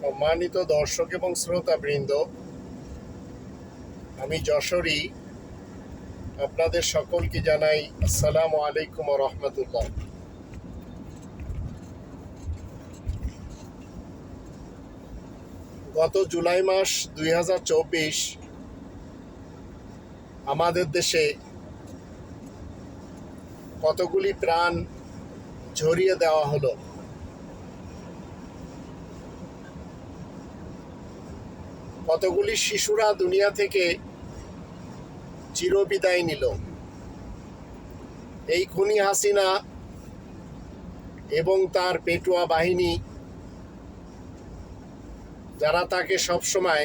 সম্মানিত দর্শক এবং শ্রোতাবৃন্দ, আমি যশোরী। আপনাদের সকলকে জানাই আসসালামু আলাইকুম রহমতুল্লাহ। গত জুলাই মাস দুই হাজার চব্বিশ আমাদের দেশে কতগুলি প্রাণ ঝরিয়ে দেওয়া হলো? কতগুলি শিশুরা দুনিয়া থেকে চিরবিদায় নিল? এই খুনি হাসিনা এবং তার পেটুয়া বাহিনী, যারা তাকে সবসময়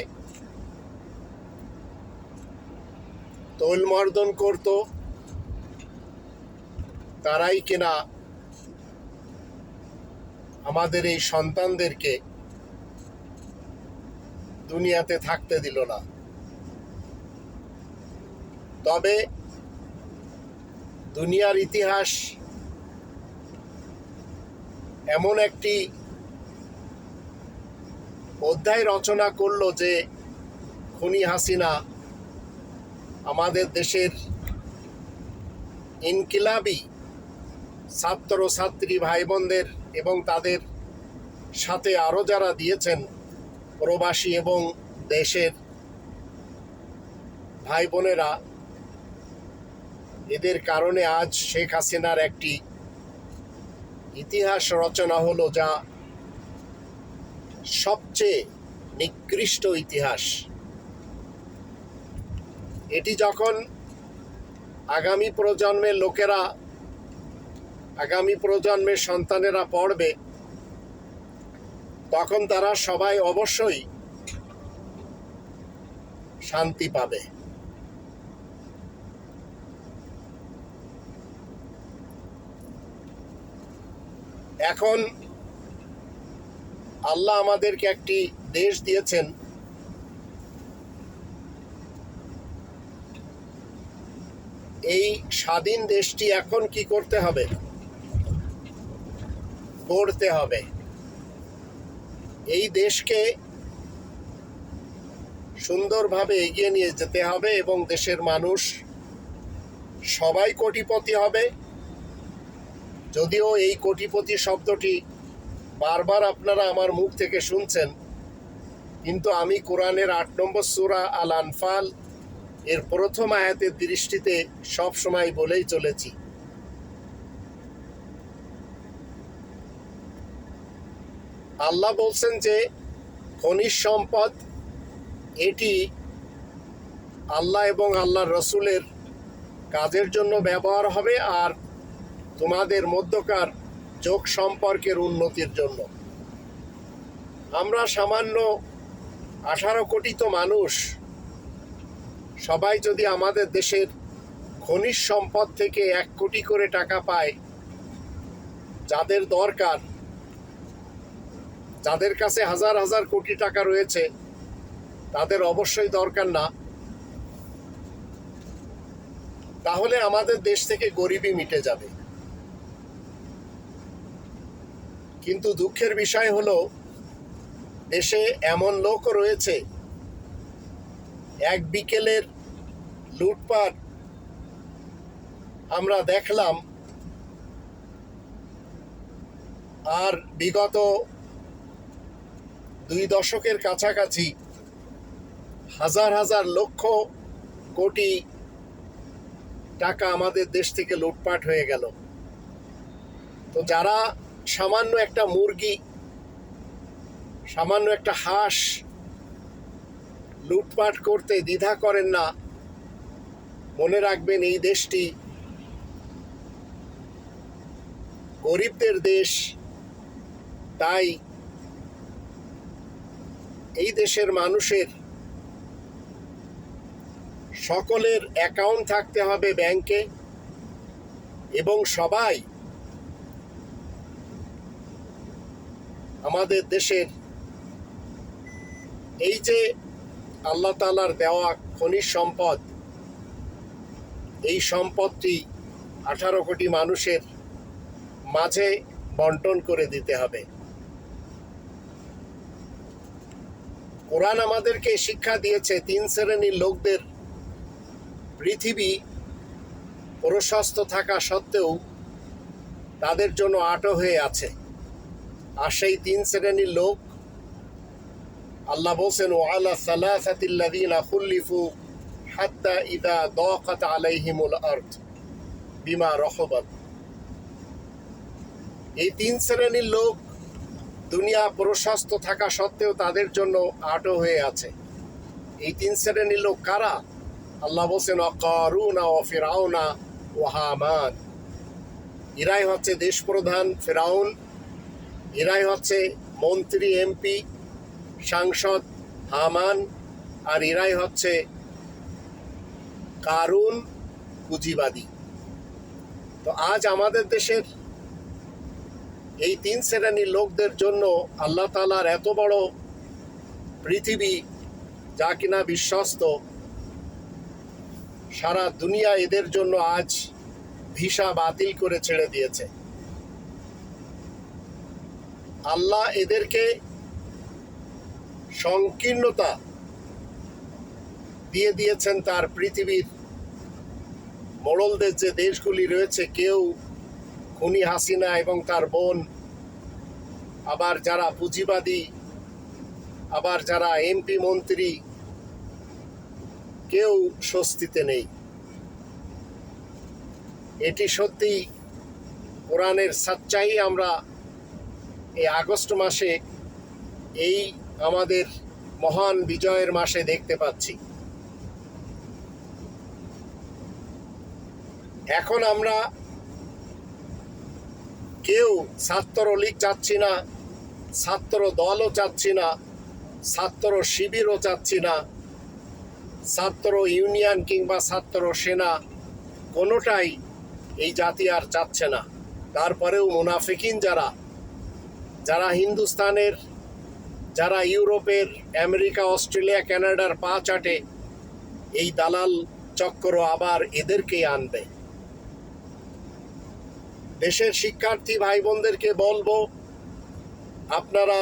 তৈলমর্দন করত, তারাই কিনা আমাদের এই সন্তানদেরকে দুনিয়াতে থাকতে দিল না। তবে দুনিয়ার ইতিহাস এমন একটি অধ্যায় রচনা করল যে, খুনি হাসিনা আমাদের দেশের ইনকিলাবি ছাত্র ছাত্রী ভাই বোনদের এবং তাদের সাথে আরও যারা দিয়েছেন প্রবাসী এবং দেশের ভাই বোনেরা এদের কারণে আজ শেখ হাসিনার একটি ইতিহাস রচনা হলো যা সবচেয়ে নিকৃষ্ট ইতিহাস। এটি যখন আগামী প্রজন্মের লোকেরা, আগামী প্রজন্মের সন্তানেরা পড়বে তখন তারা সবাই অবশ্যই শান্তি পাবে। এখন আল্লাহ আমাদেরকে একটি দেশ দিয়েছেন। এই স্বাধীন দেশটি এখন কি করতে হবে? গড়তে হবে। এই দেশকে সুন্দরভাবে এগিয়ে নিয়ে যেতে হবে এবং দেশের মানুষ সবাই কোটিপতি হবে। যদিও এই কোটিপতি শব্দটি বারবার আপনারা আমার মুখ থেকে শুনছেন, কিন্তু আমি কোরআনের আট নম্বর সুরা আল আনফাল এর প্রথম আয়াতের দৃষ্টিতে সব সময় বলেই চলেছি। আল্লাহ বলছেন যে, খনিজ সম্পদ, এটি আল্লাহ এবং আল্লাহর রসুলের কাজের জন্য ব্যবহার হবে আর তোমাদের মধ্যকার যোগ সম্পর্কের উন্নতির জন্য। আমরা সামান্য আঠারো কোটি তো মানুষ, সবাই যদি আমাদের দেশের খনিজ সম্পদ থেকে এক কোটি করে টাকা পায়, যাদের দরকার যাদের কাছে হাজার হাজার কোটি টাকা রয়েছে, তাদের অবশ্যই দরকার না। তাহলে আমাদের দেশ থেকে গরিবই মিটে যাবে। কিন্তু দুঃখের বিষয় হলো, দেশে এমন লোকও রয়েছে, এক বিকেলের লুটপাট আমরা দেখলাম, আর বিগত দুই দশকের কাছাকাছি হাজার হাজার লক্ষ কোটি টাকা আমাদের দেশ থেকে লুটপাট হয়ে গেল। তো যারা সামান্য একটা মুরগি, সামান্য একটা হাঁস লুটপাট করতে দ্বিধা করেন না, মনে রাখবেন এই দেশটি গরিবদের দেশ, তাই এই দেশের মানুষের সকলের অ্যাকাউন্ট থাকতে হবে ব্যাংকে এবং সবাই আমাদের দেশের এই যে আল্লাহ তালার দেওয়া খনিজ সম্পদ, এই সম্পদটি আঠারো কোটি মানুষের মাঝে বন্টন করে দিতে হবে। কোরআন আমাদেরকে শিক্ষা দিয়েছে, তিন শ্রেণির লোকদের। পৃথিবী প্রশস্ত থাকা সত্ত্বেও তাদের জন্য আটো হয়ে আছে। আর সেই তিন শ্রেণির লোক, আল্লাহ বলছেন, ওয়ালা সালাসাতিল্লাযীনা খুল্লিফু হাত্তা ইদা দাকাত আলাইহিমুল আরদ বিমা রহবাত। এই তিন শ্রেণির লোক দুনিয়া প্রশস্ত থাকা সত্ত্বেও তাদের জন্য আটো হয়ে আছে। এই তিন শ্রেণির লোক কারা? আল্লাহ বলছেন, অকারুনা ও ফেরাউনা ও হামান। এরাই হচ্ছে দেশপ্রধান ফেরাউন এরাই হচ্ছে মন্ত্রী, এমপি, সাংসদ হামান, আর এরাই হচ্ছে কারুন, পুঁজিবাদী। তো আজ আমাদের দেশের এই তিন শ্রেণির লোকদের জন্য আল্লাহ তালার এত বড় পৃথিবী, যা কিনা বিশ্বস্ত, সারা দুনিয়া এদের জন্য আজ ভিসা বাতিল করে ছেড়ে দিয়েছে। আল্লাহ এদেরকে সংকীর্ণতা দিয়ে দিয়েছেন তার পৃথিবীর মোড়লদের যে দেশগুলি রয়েছে, কেউ খুনি হাসিনা এবং তার বোন, আবার যারা পুঁজিবাদী, আবার যারা এমপি মন্ত্রী, কেউ স্বস্তিতে নেই। এটি সত্যি কোরআনের সাচ্চাই আমরা এই আগস্ট মাসে এই আমাদের মহান বিজয়ের মাসে দেখতে পাচ্ছি। এখন আমরা কেউ ছাত্র লীগ চাচ্ছি না, ছাত্র দলও চাচ্ছি না, ছাত্র শিবিরও চাচ্ছি না, ছাত্র ইউনিয়ন কিংবা ছাত্র সেনা কোনোটাই এই জাতি আর চাচ্ছে না। তারপরেও মুনাফিকিন যারা যারা হিন্দুস্তানের, যারা ইউরোপের, আমেরিকা, অস্ট্রেলিয়া, কানাডার পা চাটে, এই দালাল চক্র আবার এদেরকেই আনবে। দেশের শিক্ষার্থী ভাই বোনদেরকে বলব, আপনারা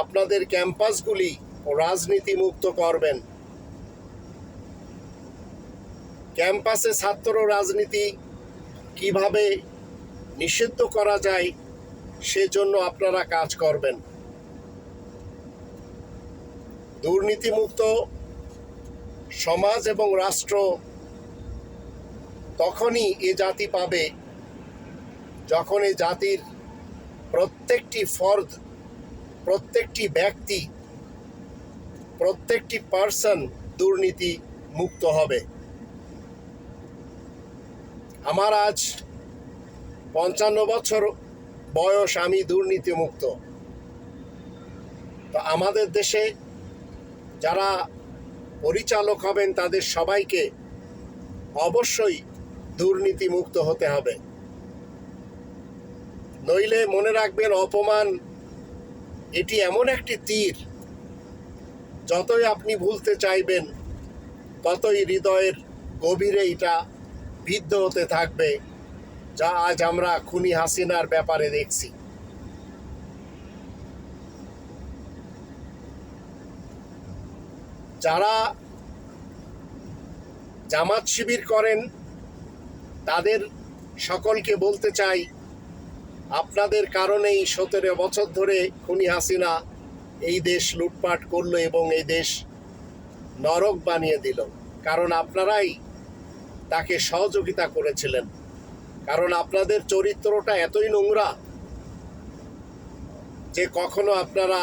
আপনাদের ক্যাম্পাসগুলি রাজনীতি মুক্ত করবেন। ক্যাম্পাসে ছাত্র রাজনীতি কীভাবে নিষিদ্ধ করা যায়, সেজন্য আপনারা কাজ করবেন। দুর্নীতিমুক্ত সমাজ এবং রাষ্ট্র তখনই এ জাতি পাবে যখন এই জাতির প্রত্যেকটি ফর্দ, প্রত্যেকটি ব্যক্তি, প্রত্যেকটি পার্সন দুর্নীতি মুক্ত হবে। আমার আজ পঞ্চান্ন বছর বয়স আমি দুর্নীতি মুক্ত। তো আমাদের দেশে যারা পরিচালক হবেন তাদের সবাইকে অবশ্যই দুর্নীতি মুক্ত হতে হবে। নইলে মনে রাখবেন অপমান, এটি এমন একটি তীর, যতই আপনি ভুলতে চাইবেন, ততই হৃদয়ের গভীরে এটা বিদ্ধ হতে থাকবে, যা আজ আমরা খুনি হাসিনার ব্যাপারে দেখছি। যারা জামাত শিবির করেন তাদের সকলকে বলতে চাই, আপনাদের কারণেই সতেরো বছর ধরে খুনি হাসিনা এই দেশ লুটপাট করল এবং এই দেশ নরক বানিয়ে দিল। কারণ আপনারাই তাকে সহযোগিতা করেছিলেন। কারণ আপনাদের চরিত্রটা এতই নোংরা যে কখনো আপনারা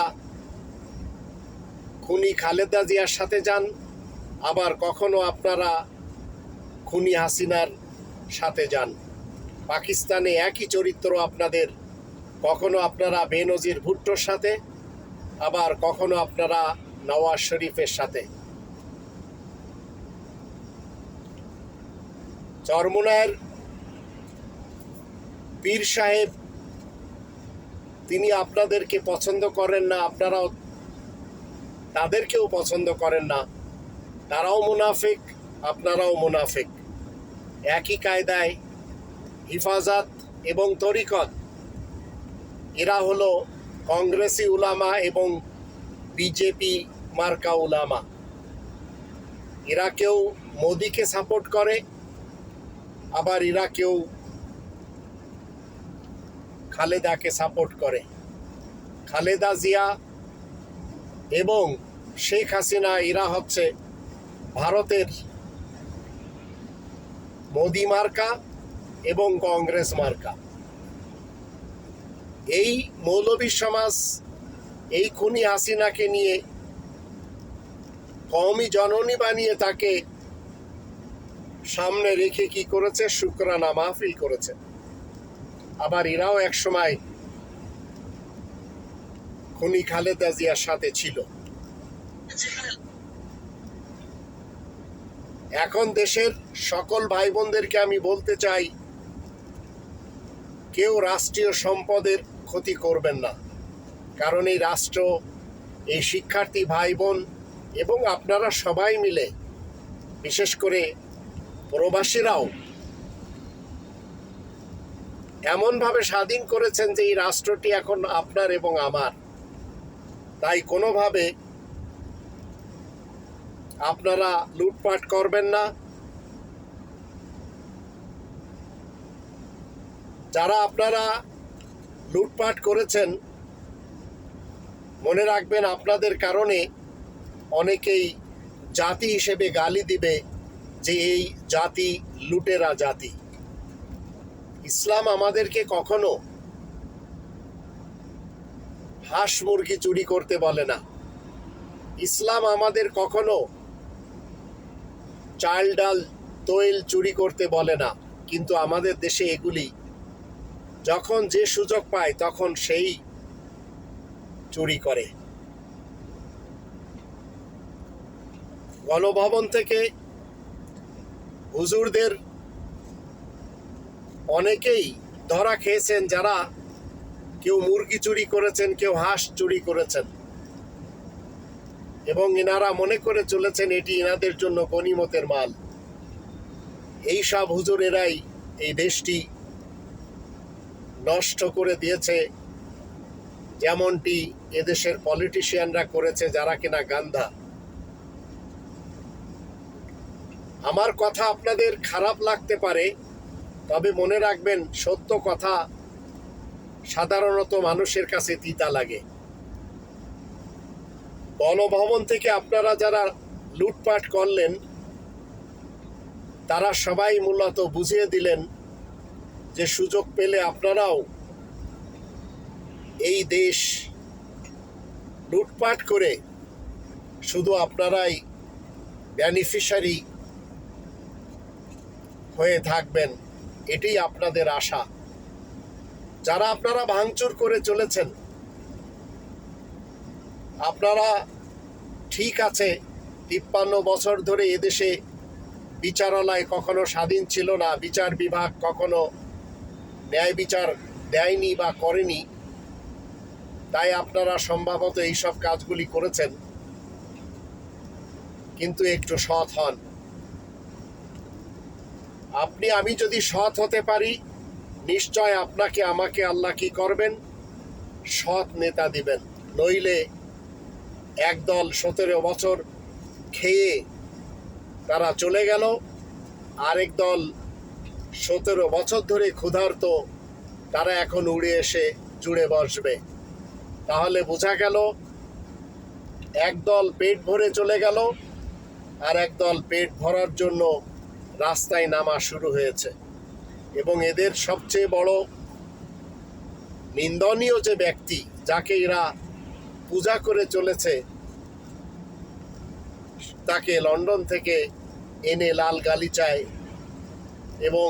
খুনি খালেদা জিয়ার সাথে যান, আবার কখনো আপনারা খুনি হাসিনার সাথে যান। পাকিস্তানে একই চরিত্র আপনাদের। কখনো আপনারা বেনজির ভুট্টোর সাথে, আবার কখনো আপনারা নওয়াজ শরীফের সাথে। চরমুনায়ের পীর সাহেব, তিনি আপনাদেরকে পছন্দ করেন না, আপনারাও তাদেরকেও পছন্দ করেন না। তারাও মুনাফিক, আপনারাও মুনাফিক। একই কায়দায় হিফাজত এবং তরিকত। এরা হলো কংগ্রেসি উলামা এবং বিজেপি মার্কা উলামা। এরা কেউ মোদিকে সাপোর্ট করে, আবার এরা কেউ খালেদাকে সাপোর্ট করে। খালেদা জিয়া এবং শেখ হাসিনা, এরা হচ্ছে ভারতের মোদি মার্কা এবং কংগ্রেস মার্কা। এই মৌলবী সমাজ, এই খুনি হাসিনাকে নিয়ে কওমি জননী বানিয়ে তাকে সামনে রেখে কি করেছে? শুক্রানা মাহফিল করেছে। আবার এরাও এক সময় খুনি খালেদা জিয়ার সাথে ছিল। এখন দেশের সকল ভাই বোনদেরকে আমি বলতে চাই, কেউ রাষ্ট্রীয় সম্পদের ক্ষতি করবেন না। কারণ এই রাষ্ট্র, এই শিক্ষার্থী ভাই বোন এবং আপনারা সবাই মিলে, বিশেষ করে প্রবাসীরাও এমনভাবে স্বাধীন করেছেন যে এই রাষ্ট্রটি এখন আপনার এবং আমার। তাই কোনোভাবে আপনারা লুটপাট করবেন না। যারা আপনারা লুটপাট করেছেন, মনে রাখবেন আপনাদের কারণে অনেকেই জাতি হিসেবে গালি দিবে যে এই জাতি লুটেরা জাতি। ইসলাম আমাদেরকে কখনো হাঁস মুরগি চুরি করতে বলে না। ইসলাম আমাদের কখনো চাল ডাল, তৈল চুরি করতে বলে না, কিন্তু আমাদের দেশে এগুলি। যখন যে সুযোগ পায়, তখন সেই চুরি করে। গণভবন থেকে হুজুরদের অনেকেই ধরা খেয়েছেন, যারা কেউ মুরগি চুরি করেছেন, কেউ হাঁস চুরি করেছেন। এবং এনারা মনে করে চলেছেন এটি এনাদের জন্য গনিমতের মাল। এই সব হুজুরেরাই এই দেশটি নষ্ট করে দিয়েছে, যেমনটি এদেশের পলিটিশিয়ানরা করেছে যারা কিনা গান্ধা। আমার কথা আপনাদের খারাপ লাগতে পারে, তবে মনে রাখবেন, সত্য কথা সাধারণত মানুষের কাছে তিতা লাগে। গণভবন থেকে আপনারা যারা লুটপাট করলেন, তারা সবাই মূলত বুঝিয়ে দিলেন যে সুযোগ পেলে আপনারাও এই দেশ লুটপাট করে শুধু আপনারাই বেনিফিশিয়ারি হয়ে থাকবেন, এটাই আপনাদের আশা। যারা আপনারা ভাঙচুর করে চলেছেন আপনারা ঠিক আছে, তিপ্পান্ন বছর ধরে এদেশে বিচারালয় কখনো স্বাধীন ছিল না, বিচার বিভাগ কখনো ন্যায় বিচার দেয়নি বা করেনি। তাই আপনারা সম্ভবত এইসব কাজগুলি করেছেন, কিন্তু একটু সৎ হন। আপনি, আমি যদি সৎ হতে পারি, নিশ্চয় আপনাকে, আমাকে আল্লাহ কি করবেন? সৎ নেতা দিবেন, নইলে একদল সতেরো বছর খেয়ে তারা চলে গেল। আরেক দল সতেরো বছর ধরে ক্ষুধার্ত, তারা এখন উড়ে এসে জুড়ে বসবে। তাহলে বোঝা গেল, একদল পেট ভরে চলে গেল আর একদল পেট ভরার জন্য রাস্তায় নামা শুরু হয়েছে। এবং এদের সবচেয়ে বড় নিন্দনীয় যে ব্যক্তি, যাকে এরা পূজা করে চলেছে। তাকে লন্ডন থেকে এনে লাল গালিচায় এবং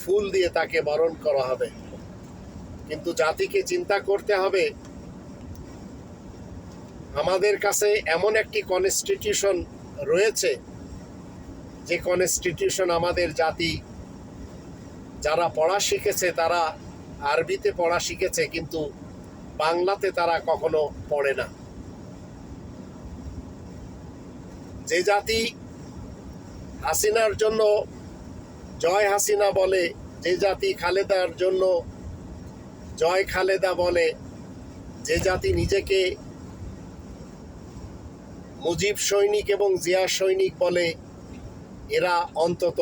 ফুল দিয়ে তাকে বরণ করা হবে। কিন্তু জাতিকে চিন্তা করতে হবে, আমাদের কাছে এমন একটি কনস্টিটিউশন রয়েছে, যে কনস্টিটিউশন আমাদের জাতি, যারা পড়া শিখেছে তারা আরবিতে পড়া শিখেছে, কিন্তু বাংলাতে তারা কখনো পড়ে না। যে জাতি হাসিনার জন্য, জয় হাসিনা বলে, যে জাতি খালেদার জন্য, জয় খালেদা বলে, যে জাতি নিজেকে মুজিব সৈনিক এবং জিয়া সৈনিক বলে, এরা অন্তত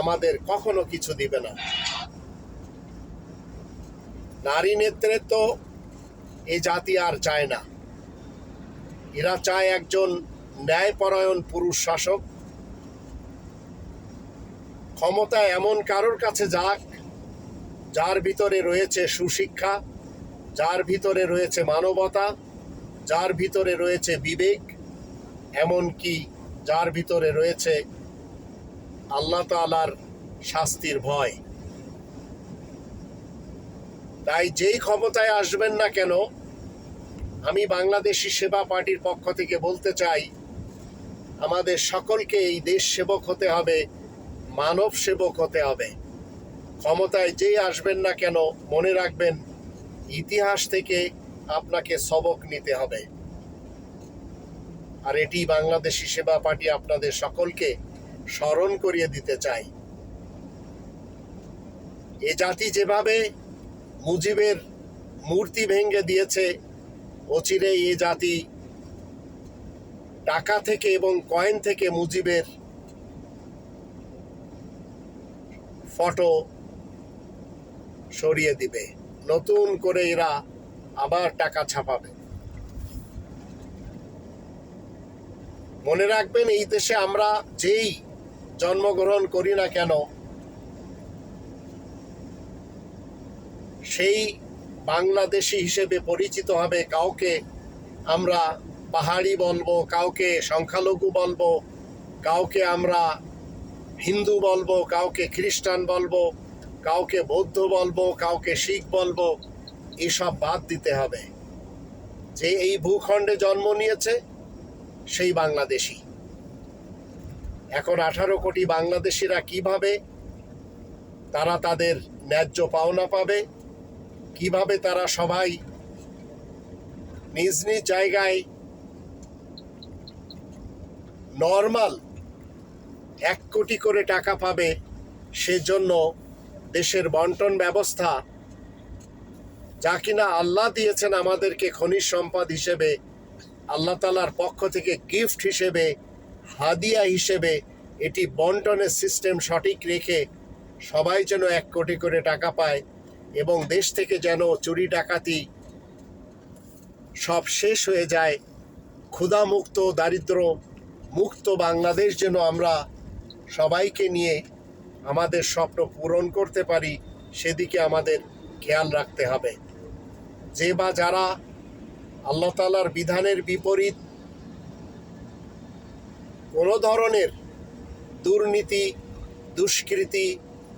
আমাদের কখনো কিছু দিবে না। নারী নেতৃত্ব এ জাতি আর চায় না। এরা চায় একজন ন্যায়পরায়ণ পুরুষ শাসক। ক্ষমতা এমন কারোর কাছে যাক, যার ভিতরে রয়েছে সুশিক্ষা, যার ভিতরে রয়েছে মানবতা, যার ভিতরে রয়েছে বিবেক, এমনকি যার ভিতরে রয়েছে আল্লাহ তালার শাস্তির ভয়। তাই যেই ক্ষমতায় আসবেন না কেন, আমি বাংলাদেশি সেবা পার্টির পক্ষ থেকে বলতে চাই, আমাদের সকলকে এই দেশ সেবক হতে হবে, মানব সেবক হতে হবে। ক্ষমতায় যেই আসবেন না কেন, মনে রাখবেন, ইতিহাস থেকে আপনাকে সবক নিতে হবে। আর এটি বাংলাদেশি সেবা পার্টি আপনাদের সকলকে স্মরণ করিয়ে দিতে চাই। এ জাতি যেভাবে মুজিবের মূর্তি ভেঙে দিয়েছে অচিরে এ জাতি। টাকা থেকে এবং কয়েন থেকে মুজিবের ফটো সরিয়ে দিবে। নতুন করে এরা আবার টাকা ছাপাবে। মনে রাখবেন, এই দেশে আমরা যেই জন্মগ্রহণ করি না কেন সেই বাংলাদেশি হিসেবে পরিচিত হবে, কাউকে আমরা পাহাড়ি বলব, কাউকে সংখ্যালঘু বলব, কাউকে আমরা হিন্দু বলব, কাউকে খ্রিস্টান বলব, কাউকে বৌদ্ধ বলব, কাউকে শিখ বলব, এসব বাদ দিতে হবে। যে এই ভূখণ্ডে জন্ম নিয়েছে, সেই বাংলাদেশি। এখন আঠারো কোটি বাংলাদেশিরা কীভাবে তারা তাদের ন্যায্য পাওনা পাবে কীভাবে তারা সবাই নিজ নিজ জায়গায় নর্মাল এক কোটি করে টাকা পাবে, সেজন্য দেশের বন্টন ব্যবস্থা যা কিনা আল্লাহ দিয়েছেন আমাদেরকে খনিজ সম্পদ হিসেবে, আল্লাহ তালার পক্ষ থেকে গিফট হিসেবে, হাদিয়া হিসেবে, এটি বন্টনের সিস্টেম সঠিক রেখে সবাই যেন এক কোটি করে টাকা পায়। এবং দেশ থেকে যেন চুরি ডাকাতি সব শেষ হয়ে যায়, ক্ষুধামুক্ত, দারিদ্র মুক্ত বাংলাদেশ যেন আমরা সবাইকে নিয়ে আমাদের স্বপ্ন পূরণ করতে পারি, সেদিকে আমাদের খেয়াল রাখতে হবে। যে বা যারা আল্লাহ তালার বিধানের বিপরীত কোনো ধরনের দুর্নীতি, দুষ্কৃতি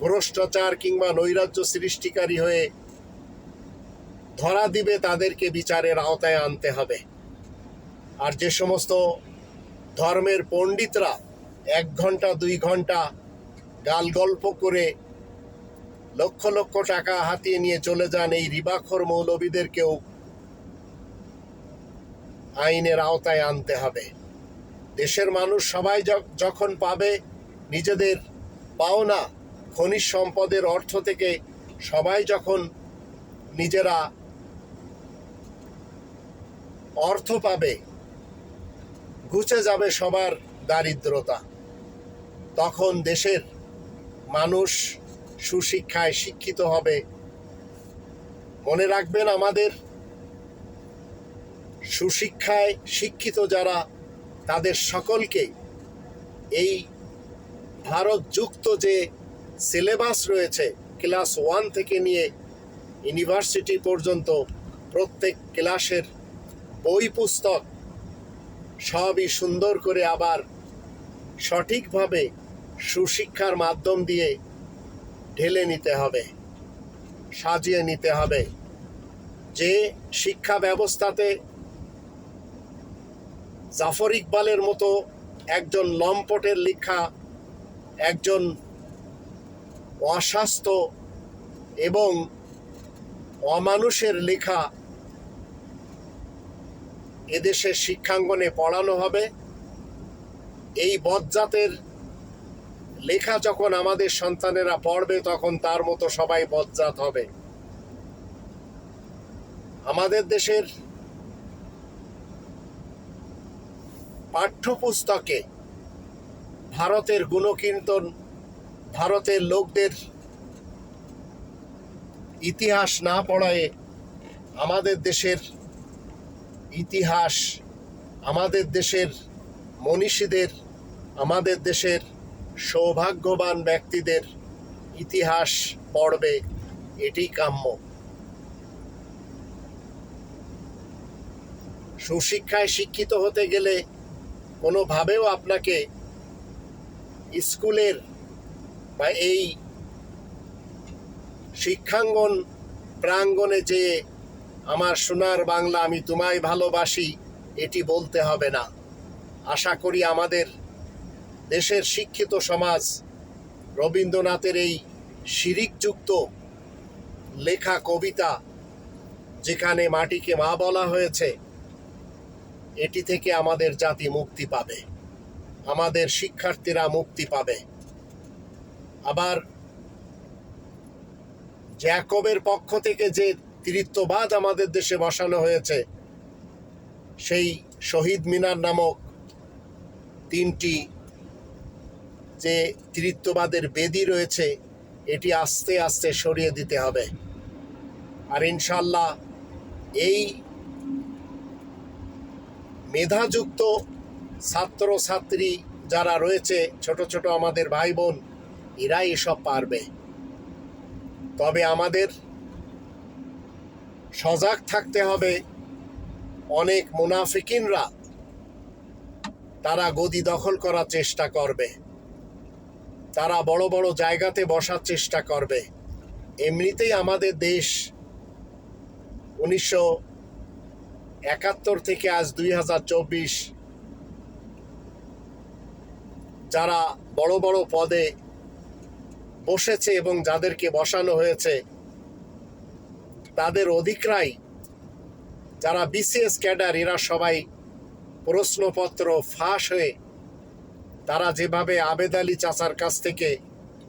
ভ্রষ্টাচার কিংবা নৈরাজ্য সৃষ্টিকারী হয়ে ধরা দিবে তাদেরকে বিচারের আওতায় আনতে হবে। আর যে সমস্ত ধর্মের পণ্ডিতরা এক ঘণ্টা, দুই ঘণ্টা গাল গল্প করে লক্ষ লক্ষ টাকা হাতিয়ে নিয়ে চলে যান এই রিবাখর মৌলবীদেরকেও আইনের আওতায় আনতে হবে। দেশের মানুষ সবাই যখন পাবে নিজেদের পাওনা খনিজ সম্পদের অর্থ থেকে সবাই যখন নিজেরা অর্থ পাবে, ঘুচে যাবে সবার দারিদ্রতা। তখন দেশের মানুষ সুশিক্ষায় শিক্ষিত হবে। মনে রাখবেন আমাদের সুশিক্ষায় শিক্ষিত যারা, তাদের সকলকে এই ভারতযুক্ত যে সিলেবাস রয়েছে ক্লাস ওয়ান থেকে নিয়ে ইউনিভার্সিটি পর্যন্ত প্রত্যেক ক্লাসের বই পুস্তক সবই সুন্দর করে আবার সঠিকভাবে সুশিক্ষার মাধ্যম দিয়ে ঢেলে নিতে হবে, সাজিয়ে নিতে হবে। যে শিক্ষা ব্যবস্থাতে জাফর ইকবালের মতো একজন লম্পটের লেখা, একজন অস্বাস্থ্য এবং অমানুষের লেখা এদেশের শিক্ষাঙ্গনে পড়ানো হবে। এই বজ্জাতের লেখা যখন আমাদের সন্তানেরা পড়বে, তখন তার মতো সবাই বজ্জাত হবে। আমাদের দেশের পাঠ্যপুস্তকে ভারতের গুণকীর্তন ভারতের লোকদের ইতিহাস না পড়ায় আমাদের দেশের ইতিহাস, আমাদের দেশের মনীষীদের, আমাদের দেশের সৌভাগ্যবান ব্যক্তিদের ইতিহাস পড়বে এটি কাম্য। সুশিক্ষায় শিক্ষিত হতে গেলে কোনোভাবেও আপনাকে স্কুলের বা এই শিক্ষাঙ্গন প্রাঙ্গণে যে আমার সোনার বাংলা আমি তোমায় ভালোবাসি, এটি বলতে হবে না। আশা করি আমাদের দেশের শিক্ষিত সমাজ রবীন্দ্রনাথের এই শিরিকযুক্ত লেখা কবিতা যেখানে মাটিকে মা বলা হয়েছে, এটি থেকে আমাদের জাতি মুক্তি পাবে। আমাদের শিক্ষার্থীরা মুক্তি পাবে। আবার জ্যাকবের পক্ষ থেকে যে তৃত্ববাদ আমাদের দেশে বসানো হয়েছে, সেই শহীদ মিনার নামক তিনটি যে তৃত্ববাদের বেদি রয়েছে, এটি আস্তে আস্তে সরিয়ে দিতে হবে। আর ইনশাল্লাহ এই মেধাযুক্ত ছাত্র ছাত্রী যারা রয়েছে, ছোট ছোট আমাদের ভাই বোন এরাই এসব পারবে। তবে আমাদের সজাগ থাকতে হবে। অনেক মুনাফিকিনরা তারা গদি দখল করার চেষ্টা করবে। তারা বড় বড় জায়গাতে বসার চেষ্টা করবে। এমনিতেই আমাদের দেশ উনিশশো একাত্তর থেকে আজ দুই হাজার চব্বিশ, যারা বড় বড় পদে বসেছে এবং যাদেরকে বসানো হয়েছে, তাদের অধিকরাই যারা বিসিএস ক্যাডার, এরা সবাই প্রশ্নপত্র ফাঁস হয়ে তারা যেভাবে আবেদ আলী চাচার কাছ থেকে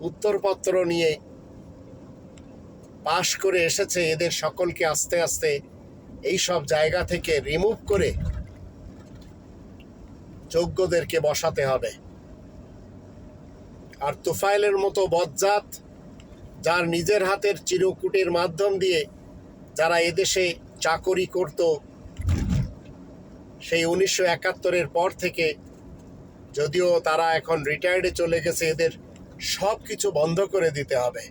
উত্তরপত্র নিয়ে পাশ করে এসেছে, এদের সকলকে আস্তে আস্তে এই সব জায়গা থেকে রিমুভ করে যোগ্যদেরকে বসাতে হবে। আর তুফাইলের মতো বজ্জাত, যার নিজের হাতের চিরকুটের মাধ্যম দিয়ে যারা এদেশে চাকরি করত, সেই উনিশশো একাত্তরের পর থেকে যদিও তারা এখন রিটায়ার্ডে চলে গেছে, এদের সব কিছু বন্ধ করে দিতে হবে।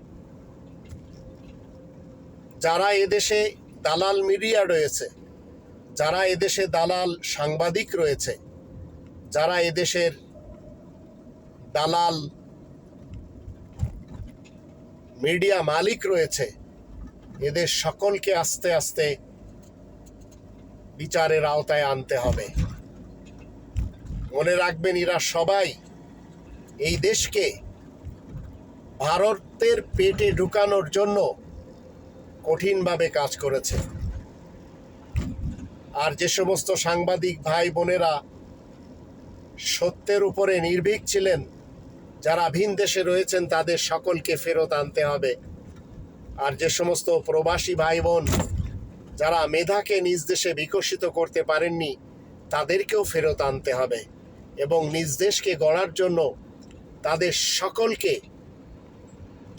যারা এদেশে দালাল মিডিয়া রয়েছে, যারা এদেশে দালাল সাংবাদিক রয়েছে, যারা এদেশের দালাল মিডিয়া মালিক রয়েছে। এদের সকলকে আস্তে আস্তে বিচারের আওতায় আনতে হবে। মনে রাখবেন, এরা সবাই এই দেশকে ভারতের পেটে ঢুকানোর জন্য কঠিনভাবে কাজ করেছে। আর যে সমস্ত সাংবাদিক ভাই বোনেরা সত্যের উপরে নির্ভীক ছিলেন যারা ভিন দেশে রয়েছেন, তাদের সকলকে ফেরত আনতে হবে। আর যে সমস্ত প্রবাসী ভাই বোন যারা মেধাকে নিজ দেশে বিকশিত করতে পারেননি, তাদেরকেও ফেরত আনতে হবে এবং নিজ দেশকে গড়ার জন্য তাদের সকলকে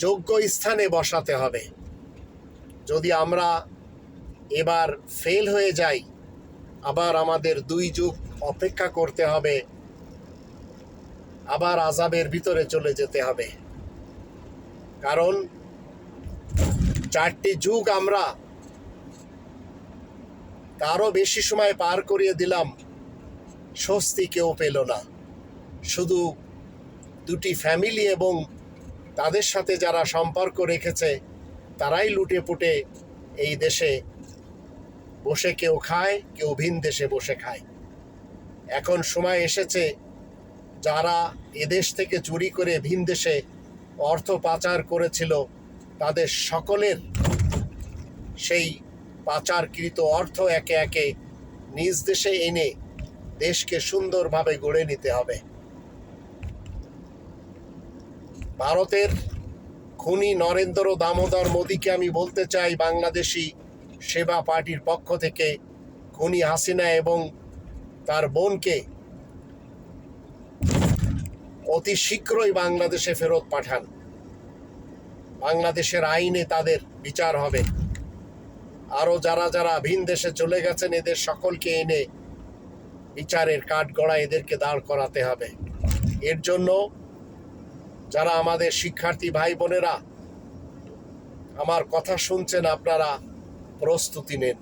যোগ্য স্থানে বসাতে হবে। যদি আমরা এবার ফেল হয়ে যাই, আবার আমাদের দুই যুগ অপেক্ষা করতে হবে আবার আজাবের ভিতরে চলে যেতে হবে। কারণ চারটি যুগ আমরা তারও বেশি সময় পার করিয়ে দিলাম, স্বস্তি কেউ পেল না। শুধু দুটি ফ্যামিলি এবং তাদের সাথে যারা সম্পর্ক রেখেছে, তারাই লুটে পুটে এই দেশে বসে কেউ খায়, কেউ ভিন দেশে বসে খায়। এখন সময় এসেছে যারা এদেশ থেকে চুরি করে ভিন দেশে অর্থ পাচার করেছিল, তাদের সকলের সেই পাচারকৃত অর্থ একে একে নিজ দেশে এনে দেশকে সুন্দরভাবে গড়ে নিতে হবে। ভারতের খুনি নরেন্দ্র দামোদর মোদীকে আমি বলতে চাই, বাংলাদেশি সেবা পার্টির পক্ষ থেকে খুনি হাসিনা এবং তার বোনকে অতি শীঘ্রই বাংলাদেশে ফেরত পাঠান। বাংলাদেশের আইনে তাদের বিচার হবে। আরও যারা যারা ভিন দেশে চলে গেছেন, এদের সকলকে এনে বিচারের কাঠগড়া এদেরকে দাঁড় করাতে হবে। এর জন্য যারা আমাদের শিক্ষার্থী ভাই বোনেরা, আমার কথা শুনছেন আপনারা প্রস্তুতি নেন।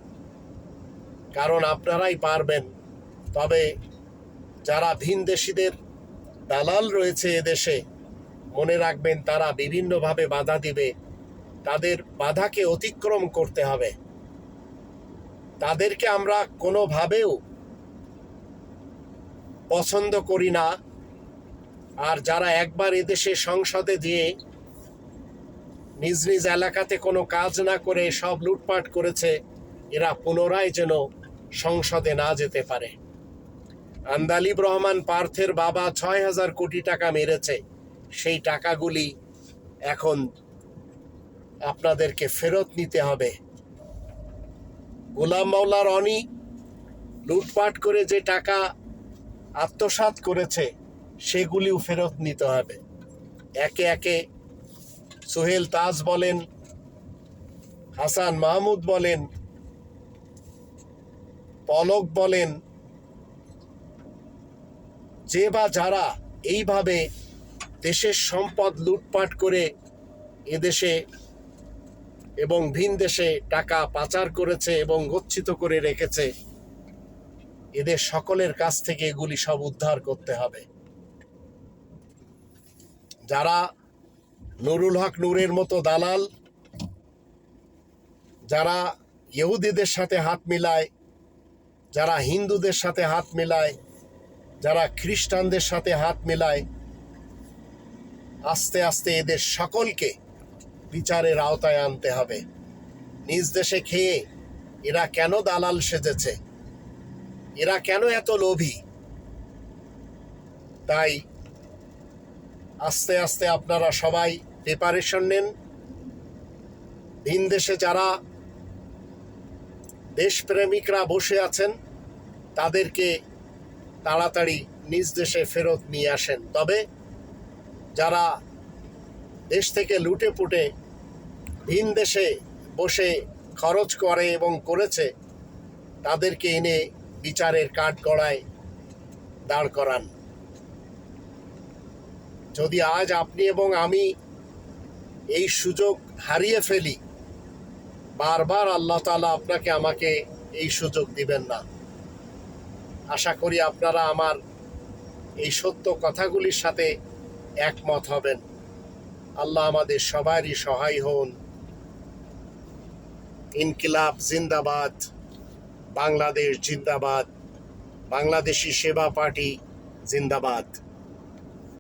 কারণ আপনারাই পারবেন। তবে যারা ভিনদেশিদের দালাল রয়েছে এদেশে। মনে রাখবেন, তারা বিভিন্নভাবে বাধা দিবে। তাদের বাধাকে অতিক্রম করতে হবে। তাদেরকে আমরা কোনোভাবেও পছন্দ করি না। আর যারা একবার এদেশে সংসদে দিয়ে নিজ নিজ এলাকাতে কোনো কাজ না করে সব লুটপাট করেছে, এরা পুনরায় যেন সংসদে না যেতে পারে। আন্দালিব রহমান পার্থের বাবা ছয় হাজার কোটি টাকা মেরেছে। সেই টাকাগুলি এখন আপনাদেরকে ফেরত নিতে হবে। গোলাম মাওলা রনি লুটপাট করে যে টাকা আত্মসাৎ করেছে, সেগুলিও ফেরত নিতে হবে। একে একে সোহেল তাজ বলেন, হাসান মাহমুদ বলেন, পলক বলেন যে বা যারা এইভাবে দেশের সম্পদ লুটপাট করে এদেশে এবং ভিন দেশে টাকা পাচার করেছে এবং গচ্ছিত করে রেখেছে, এদের সকলের কাছ থেকে এগুলি সব উদ্ধার করতে হবে। যারা নুরুল হক নূরের মতো দালাল, যারা ইহুদিদের সাথে হাত মিলায়, যারা হিন্দুদের সাথে হাত মেলায় যারা খ্রিস্টানদের সাথে হাত মেলায়, আস্তে আস্তে এদের সকলকে বিচারের আওতায় আনতে হবে। নিজ দেশে খেয়ে এরা কেন দালাল সেজেছে? এরা কেন এত লোভী? তাই আস্তে আস্তে আপনারা সবাই প্রিপারেশন নেন। ভিন দেশে যারা দেশপ্রেমিকরা বসে আছেন, তাদেরকে তাড়াতাড়ি নিজ দেশে ফেরত নিয়ে আসেন। তবে যারা দেশ থেকে লুটে পুটে ভিন দেশে বসে খরচ করে এবং করেছে, তাদেরকে এনে বিচারের কাঠগড়ায় দাঁড় করান। যদি আজ আপনি এবং আমি এই সুযোগ হারিয়ে ফেলি, বারবার আল্লাহ তালা আপনাকে আমাকে এই সুযোগ দিবেন না। আশা করি আপনারা আমার এই সত্য কথাগুলির সাথে একমত হবেন। আল্লাহ আমাদের সবারই সহায় হন। ইনকিলাব জিন্দাবাদ, বাংলাদেশ জিন্দাবাদ, বাংলাদেশি সেবা পার্টি জিন্দাবাদ।